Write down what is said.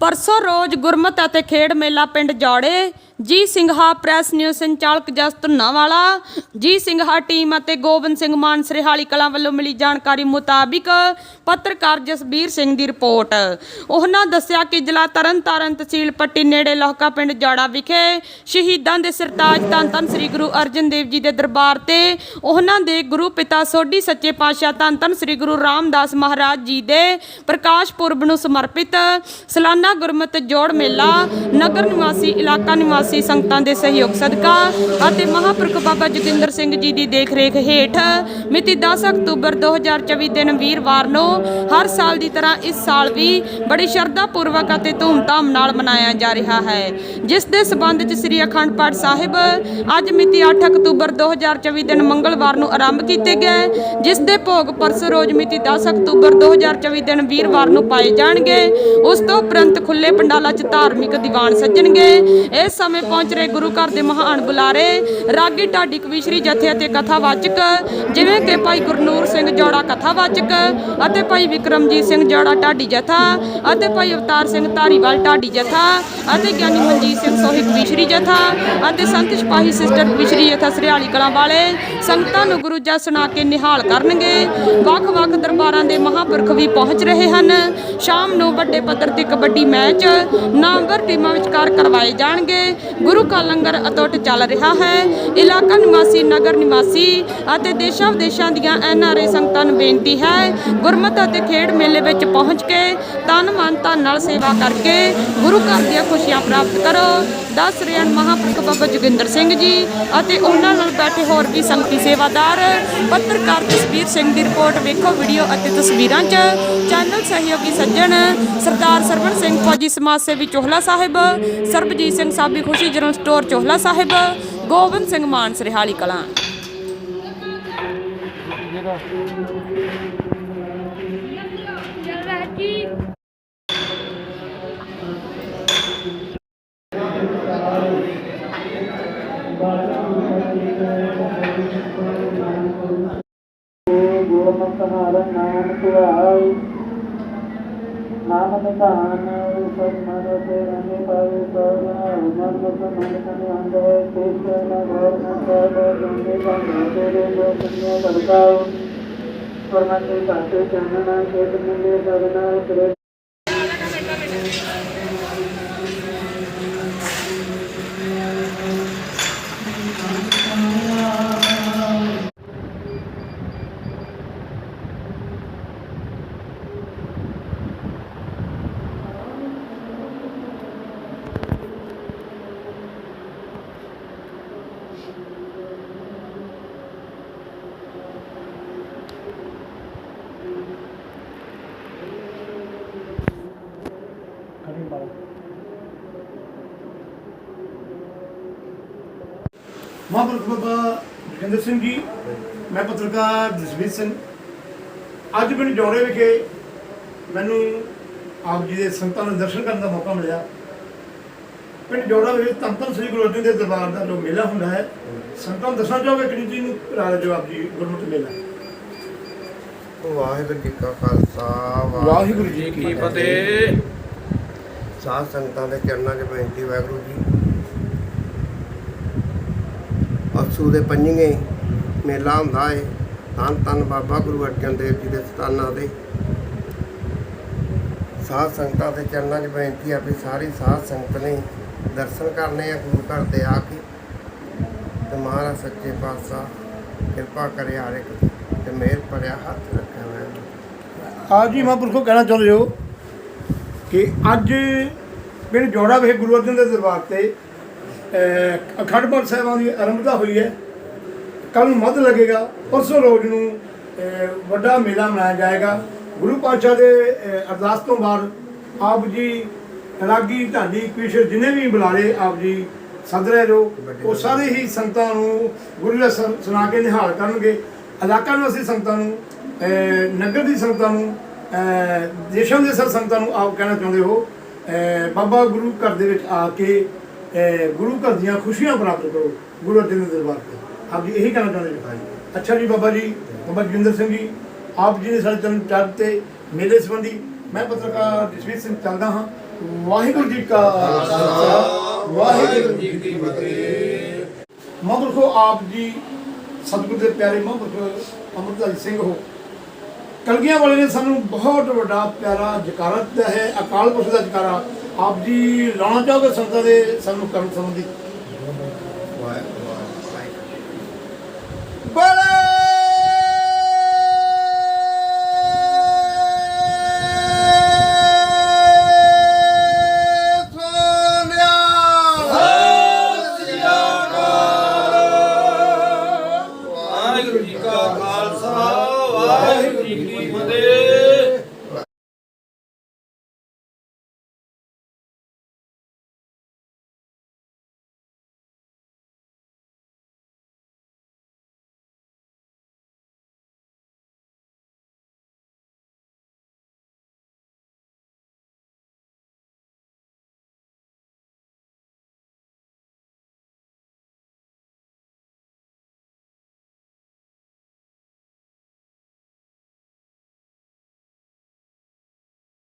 ਪਰਸੋਂ ਰੋਜ਼ ਗੁਰਮਤ ਅਤੇ ਖੇਡ ਮੇਲਾ ਪਿੰਡ ਜੌੜੇ ਜੀ ਸਿੰਘਾ ਪ੍ਰੈਸ ਨਿਊਜ਼ ਸੰਚਾਲਕ ਜਸ ਧੁੰਨਾਵਾਲਾ ਜੀ ਸਿੰਘਾ ਟੀਮ ਅਤੇ ਗੋਬਿੰਦ ਸਿੰਘ ਮਾਨ ਸਰਹਾਲੀ ਕਲਾਂ ਵੱਲੋਂ ਮਿਲੀ ਜਾਣਕਾਰੀ ਮੁਤਾਬਿਕ ਪੱਤਰਕਾਰ ਜਸਬੀਰ ਸਿੰਘ ਦੀ ਰਿਪੋਰਟ। ਉਹਨਾਂ ਦੱਸਿਆ ਕਿ ਜ਼ਿਲ੍ਹਾ ਤਰਨਤਾਰਨ ਤਹਿਸੀਲ ਪੱਟੀ ਨੇੜੇ ਲੋਹਕਾ ਪਿੰਡ ਜਾੜਾ ਵਿਖੇ ਸ਼ਹੀਦਾਂ ਦੇ ਸਰਤਾਜ ਧੰਨ ਧੰਨ ਸ੍ਰੀ ਗੁਰੂ ਅਰਜਨ ਦੇਵ ਜੀ ਦੇ ਦਰਬਾਰ ਤੇ ਉਹਨਾਂ ਦੇ ਗੁਰੂ ਪਿਤਾ ਸੋਢੀ ਸੱਚੇ ਪਾਤਸ਼ਾਹ ਧੰਨ ਧੰਨ ਸ੍ਰੀ ਗੁਰੂ ਰਾਮਦਾਸ ਮਹਾਰਾਜ ਜੀ ਦੇ ਪ੍ਰਕਾਸ਼ ਪੁਰਬ ਨੂੰ ਸਮਰਪਿਤ ਸਲਾਨਾ ਗੁਰਮਤਿ ਜੋੜ ਮੇਲਾ ਨਗਰ ਨਿਵਾਸੀ ਇਲਾਕਾ ਨਿਵਾਸੀ ਸੰਗਤਾਂ ਦੇ ਸਹਿਯੋਗ ਸਦਕਾ ਅਤੇ ਮਹਾਂਪੁਰਖ ਬਾਬਾ ਜੋਗਿੰਦਰ ਸਿੰਘ ਜੀ ਦੀ ਦੇਖਰੇਖ ਹੇਠ ਮਿਤੀ 10 ਅਕਤੂਬਰ 2024 ਦਿਨ ਵੀਰਵਾਰ ਨੂੰ ਹਰ ਸਾਲ ਦੀ ਤਰ੍ਹਾਂ ਇਸ ਸਾਲ ਵੀ ਬੜੀ ਸ਼ਰਧਾ ਪੂਰਵਕ ਅਤੇ ਧੂਮਧਾਮ ਨਾਲ ਮਨਾਇਆ ਜਾ ਰਿਹਾ ਹੈ। ਜਿਸ ਦੇ ਸਬੰਧ ਚ ਸ੍ਰੀ ਅਖੰਡ ਪਾਠ ਸਾਹਿਬ ਅੱਜ ਮਿਤੀ 8 ਅਕਤੂਬਰ 2024 ਦਿਨ ਮੰਗਲਵਾਰ ਨੂੰ ਆਰੰਭ ਕੀਤੇ ਗਏ, ਜਿਸ ਦੇ ਭੋਗ ਪਰਸੋਂ ਰੋਜ਼ ਮਿਤੀ 10 ਅਕਤੂਬਰ 2024 ਦਿਨ ਵੀਰਵਾਰ ਨੂੰ ਪਾਏ ਜਾਣਗੇ, ਉਸ ਤੋਂ ਉਪਰੰਤ ਖੁੱਲੇ ਪੰਡਾਲਾਂ 'ਚ ਧਾਰਮਿਕ ਦੀਵਾਨ ਸੱਜਣਗੇ। ਇਸ ਸਮੇਂ ਪਹੁੰਚ ਰਹੇ ਗੁਰੂ ਘਰ ਦੇ ਮਹਾਨ ਬੁਲਾਰੇ। ਰਾਗੀ ਢਾਡੀ ਕਵੀਸ਼ਰੀ ਜਥੇ ਅਤੇ ਕਥਾਵਾਚਕ, ਜਿਵੇਂ ਕਿ ਭਾਈ ਗੁਰਨੂਰ ਸਿੰਘ ਜੋੜਾ ਕਥਾਵਾਚਕ ਅਤੇ ਭਾਈ ਵਿਕਰਮਜੀਤ ਸਿੰਘ ਜੋੜਾ ਢਾਡੀ ਜਥਾ ਅਤੇ ਭਾਈ ਅਵਤਾਰ ਸਿੰਘ ਧਾਰੀਵਾਲ ਢਾਡੀ ਜਥਾ ਅਤੇ ਗਿਆਨੀ ਮਨਜੀਤ ਸਿੰਘ ਸੋਹੀ ਕਵੀਸ਼ਰੀ ਜਥਾ ਅਤੇ ਸੰਤ ਸਿਪਾਹੀ ਸਿਸਟਰ ਕਵੀਸ਼ਰੀ ਜਥਾ ਸਰਿਆਲੀ ਕਲਾਂ ਵਾਲੇ ਸੰਗਤਾਂ ਨੂੰ ਗੁਰੂ ਜਸ ਸੁਣਾ ਕੇ ਨਿਹਾਲ ਕਰਨਗੇ। ਵੱਖ-ਵੱਖ ਦਰਬਾਰਾਂ ਦੇ ਮਹਾਂਪੁਰਖ ਵੀ ਪਹੁੰਚ ਰਹੇ ਹਨ। ਸ਼ਾਮ ਨੂੰ ਵੱਡੇ ਪੱਧਰ ਤੇ ਕਬੱਡੀ ਮੈਚ ਨਾਮਵਰ ਟੀਮਾਂ ਵਿਚਕਾਰ ਕਰਵਾਏ ਜਾਣਗੇ। ਗੁਰੂ ਕਾ ਲੰਗਰ ਅਤੁੱਟ ਚੱਲ ਰਿਹਾ ਹੈ। ਇਲਾਕਾ ਨਿਵਾਸੀ, ਨਗਰ ਨਿਵਾਸੀ ਅਤੇ ਦੇਸ਼ਾਂ ਵਿਦੇਸ਼ਾਂ ਦੀਆਂ ਐਨ ਆਰ ਐਨਆਰਏ ਸੰਗਤਾਂ ਨੂੰ ਬੇਨਤੀ ਹੈ, ਗੁਰਮਤਿ ਅਤੇ ਖੇਡ ਮੇਲੇ ਵਿੱਚ ਪਹੁੰਚ ਕੇ ਤਨ ਮਨ ਧਨ ਨਾਲ ਸੇਵਾ ਕਰਕੇ ਗੁਰੂ ਘਰ ਦੀਆਂ ਖੁਸ਼ੀਆਂ ਪ੍ਰਾਪਤ ਕਰੋ। ਦੱਸ ਰਹੇ ਹਨ ਮਹਾਂਪੁਰਖ ਬਾਬਾ ਜੋਗਿੰਦਰ ਸਿੰਘ ਜੀ ਅਤੇ ਉਹਨਾਂ ਨਾਲ ਬੈਠੇ ਹੋਰ ਵੀ ਸੰਗਤੀ ਸੇਵਾਦਾਰ, ਪੱਤਰਕਾਰ ਜਸਵੀਰ ਸਿੰਘ ਦੀ ਰਿਪੋਰਟ ਵੇਖੋ ਵੀਡੀਓ ਅਤੇ ਤਸਵੀਰਾਂ 'ਚ। ਚੈਨਲ ਸਹਿਯੋਗੀ ਸੱਜਣ ਸਰਦਾਰ ਸਰਵਣ ਸਿੰਘ ਫੌਜੀ ਸਮਾਜ ਸੇਵੀ ਚੋਹਲਾ ਸਾਹਿਬ, ਸਰਬਜੀਤ ਸਿੰਘ ਸਾਬੀ ਖੁਸ਼ੀ ਜਨਰਲ ਸਟੋਰ ਚੋਹਲਾ ਸਾਹਿਬ, ਗੋਬਿੰਦ ਸਿੰਘ ਮਾਨ ਕਲਾਂ। ਗੁਰਮਤਿ ਹਰ ਨਾਮ ਧਿਆਈ ਨਾਮ ਨਿਧਾਨ ਸਤ ਮਨ ਤੇ ਰੰਗੇ ਪਾਵੇ ਸੋਨਾ ਮਨ ਮੁਖ ਮਨ ਕਨ ਅੰਦਰ ਤੇਜ ਨ ਘਰ ਨ ਸਭ ਜੰਗੇ ਕੰਗੇ ਤੇਰੇ ਲੋ ਦੁਨੀਆ ਵਰਤਾਓ ਪਰਮਾਤਮਾ ਕਾਤੇ ਚਾਨਣਾ, ਖੇਤ ਮਿਲੇ ਸਗਨਾ ਮਹਾਂਪੁਰਖ ਬਾਬਾ ਜੋਗਿੰਦਰ ਸਿੰਘ ਜੀ ਮੈਂ ਪੱਤਰਕਾਰ ਜਸਵੀਰ ਸਿੰਘ। ਅੱਜ ਪਿੰਡ ਜੌੜੇ ਵਿਖੇ ਮੈਨੂੰ ਆਪ ਜੀ ਦੇ ਸੰਤਾਂ ਦੇ ਦਰਸ਼ਨ ਕਰਨ ਦਾ ਮੌਕਾ ਮਿਲਿਆ। ਪਿੰਡ ਜੌੜਾ ਵਿਖੇ ਧੰਨ ਧੰਨ ਸ੍ਰੀ ਗੁਰੂ ਅਰਜਨ ਦੇਵ ਦਰਬਾਰ ਦਾ ਜੋ ਮੇਲਾ ਹੁੰਦਾ ਹੈ ਸੰਤਾਂ ਨੂੰ ਦੱਸਣਾ ਚਾਹੋਗੇ ਕਿੰਨੀ ਜੀ ਨੂੰ ਰਾਜ ਜਵਾਬ ਜੀ ਗੁਰਮਤਿ ਮੇਲਾ? ਵਾਹਿਗੁਰੂ ਜੀ ਕਾ ਖਾਲਸਾ ਵਾਹਿਗੁਰੂ ਜੀ ਕੀ ਫਤਿਹ। ਸਾਧ ਸੰਗਤਾਂ ਦੇ ਚਰਨਾਂ 'ਚ ਬੇਨਤੀ ਵਾਹਿਗੁਰੂ ਜੀ। ਅਸੂ ਦੇ ਪੰਜਵੇਂ ਮੇਲਾ ਹੁੰਦਾ ਏ। ਧੰਨ ਧੰਨ ਬਾਬਾ ਗੁਰੂ ਅਰਜਨ ਦੇਵ ਜੀ ਦੇ ਸਥਾਨਾਂ ਦੇ ਸਾਧ ਸੰਗਤਾਂ ਦੇ ਚਰਨਾਂ 'ਚ ਬੇਨਤੀ ਆ ਵੀ ਸਾਰੀ ਸਾਧ ਸੰਗਤ ਨੇ ਦਰਸ਼ਨ ਕਰਨੇ ਆ ਗੁਰੂ ਘਰ ਦੇ ਆ ਕੇ। ਤੇ ਮਹਾਰਾਜ ਸੱਚੇ ਪਾਤਸ਼ਾਹ, ਕਿਰਪਾ ਕਰੇ ਹਰ ਇੱਕ ਤੇ ਮਿਹਰ ਭਰਿਆ ਹੱਥ ਰੱਖਿਆ ਮੈਂ ਆਪ ਜੀ ਮਹਾਂਪੁਰਖੋ ਕਹਿਣਾ ਚਾਹੁੰਦੇ ਹੋ ਕਿ ਅੱਜ ਪਿੰਡ ਜੋੜਾ ਵਿਖੇ ਗੁਰੂ ਅਰਜਨ ਦੇ ਦਰਬਾਰ ਤੇ ਅਹ, ਅਖੰਡ ਪਾਠ ਸਾਹਿਬਾਂ ਦੀ ਆਰੰਭਤਾ ਹੋਈ ਹੈ। ਕੱਲ ਨੂੰ ਮੱਧ ਲੱਗੇਗਾ। ਪਰਸੋਂ ਰੋਜ਼ ਨੂੰ ਵੱਡਾ ਮੇਲਾ ਮਨਾਇਆ ਜਾਏਗਾ। ਗੁਰੂ ਪਾਤਸ਼ਾਹ ਦੇ ਅਰਦਾਸ ਤੋਂ ਬਾਅਦ ਆਪ ਜੀ ਰਾਗੀ ਢਾਡੀ ਕ੍ਰਿਸ਼ਨ ਜਿਨੇ ਵੀ ਬੁਲਾਰੇ ਆਪ ਜੀ ਸੱਦ ਰਹੇ ਜੋ ਉਹ ਸਾਰੇ ਹੀ ਸੰਗਤਾਂ ਨੂੰ ਗੁਰੂ ਦਾ ਸੁਣਾ ਕੇ ਨਿਹਾਲ ਕਰਨਗੇ। ਇਲਾਕਾ ਨਿਵਾਸੀ ਸੰਗਤਾਂ ਨੂੰ ਨਗਰ ਦੀ ਸੰਗਤਾਂ ਨੂੰ ਦੇਸ਼ਾਂ ਦੇ ਸਭ ਸੰਗਤਾਂ ਨੂੰ ਆਪ ਕਹਿਣਾ ਚਾਹੁੰਦੇ ਹੋ। ਬਾਬਾ ਗੁਰੂ ਘਰ ਦੇ ਵਿੱਚ ਆ ਕੇ ਗੁਰੂ ਘਰ ਦੀਆਂ ਖੁਸ਼ੀਆਂ ਪ੍ਰਾਪਤ ਕਰੋ, ਗੁਰੂ ਅਰਜਨ ਦੇਵ ਦਰਬਾਰ ਤੇ। ਆਪ ਜੀ ਇਹੀ ਕਹਿਣਾ ਚਾਹੁੰਦੇ ਹੋ ਅੱਛਾ ਜੀ ਬਾਬਾ ਜੀ, ਬਾਬਾ ਜੋਗਿੰਦਰ ਸਿੰਘ ਜੀ, ਆਪ ਜੀ ਨੇ ਸਾਡੇ ਚਰਨ ਚੜ੍ਹ ਤੇ ਮੇਲੇ ਸੰਬੰਧੀ ਮੈਂ ਪੱਤਰਕਾਰ ਜਸਵੀਰ ਸਿੰਘ ਚੱਲਦਾ ਹਾਂ। ਵਾਹਿਗੁਰੂ ਜੀ ਕਾ ਖਾਲਸਾ, ਵਾਹਿਗੁਰੂ ਜੀ ਕੀ ਫਤਿਹ। ਮਹਾਂਪੁਰਖੋ ਆਪ ਜੀ ਸਤਿਗੁਰ ਦੇ ਪਿਆਰੇ ਮਹਾਂਪੁਰਖ ਅਮਰਦਾਸ ਸਿੰਘ ਹੋ ਕਲਗੀਆਂ ਵਾਲੇ ਨੇ ਸਾਨੂੰ ਬਹੁਤ ਵੱਡਾ ਪਿਆਰਾ ਜਕਾਰਾ ਦਿੱਤਾ ਹੈ, ਅਕਾਲ ਪੁਰਖ ਦਾ ਜਕਾਰਾ। ਆਪ ਜੀ ਲਾਉਣਾ ਚਾਹੋਗੇ ਸੰਤਾਂ ਦੇ ਸਾਨੂੰ ਕਰਨ ਸੰਬੰਧੀ? ਵਾਹਿਗੁਰੂ ਜੀ ਕਾ ਖਾਲਸਾ। Vai,